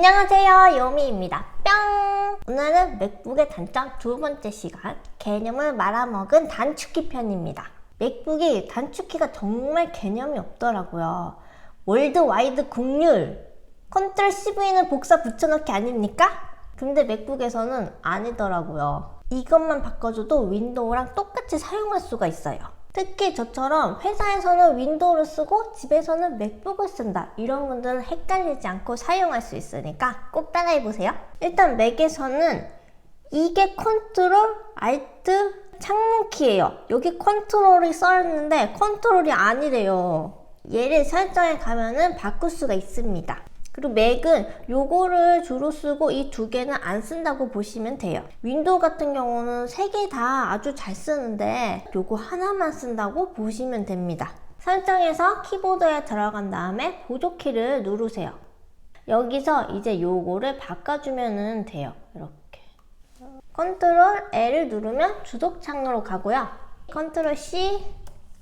안녕하세요 요미입니다. 뿅! 오늘은 맥북의 단점 두 번째 시간 개념을 말아먹은 단축키 편입니다. 맥북이 단축키가 정말 개념이 없더라고요. 월드 와이드 국률 컨트롤 CV는 복사 붙여넣기 아닙니까? 근데 맥북에서는 아니더라고요. 이것만 바꿔줘도 윈도우랑 똑같이 사용할 수가 있어요 특히 저처럼 회사에서는 윈도우를 쓰고 집에서는 맥북을 쓴다. 이런 분들은 헷갈리지 않고 사용할 수 있으니까 꼭 따라해보세요. 일단 맥에서는 이게 컨트롤 알트 창문키예요. 여기 컨트롤이 써있는데 컨트롤이 아니래요. 얘를 설정에 가면은 바꿀 수가 있습니다 그리고 맥은 요거를 주로 쓰고 이 두 개는 안 쓴다고 보시면 돼요. 윈도우 같은 경우는 세 개 다 아주 잘 쓰는데 요거 하나만 쓴다고 보시면 됩니다. 설정에서 키보드에 들어간 다음에 보조키를 누르세요. 여기서 이제 요거를 바꿔주면 돼요. 이렇게. 컨트롤 L을 누르면 주석 창으로 가고요. 컨트롤 C,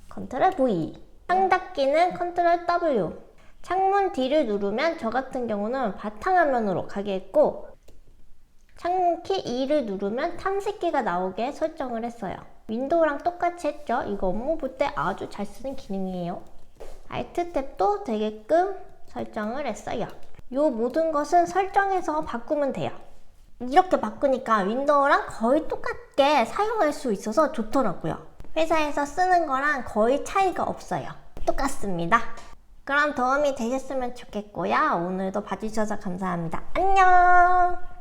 컨트롤 V. 창 닫기는 컨트롤 W. 창문 D를 누르면 저 같은 경우는 바탕화면으로 가게 했고 창문 키 2를 누르면 탐색기가 나오게 설정을 했어요. 윈도우랑 똑같이 했죠. 이거 업무 볼 때 아주 잘 쓰는 기능이에요. 알트 탭도 되게끔 설정을 했어요. 요 모든 것은 설정해서 바꾸면 돼요. 이렇게 바꾸니까 윈도우랑 거의 똑같게 사용할 수 있어서 좋더라고요. 회사에서 쓰는 거랑 거의 차이가 없어요. 똑같습니다. 그럼 도움이 되셨으면 좋겠고요. 오늘도 봐주셔서 감사합니다. 안녕! 뿅!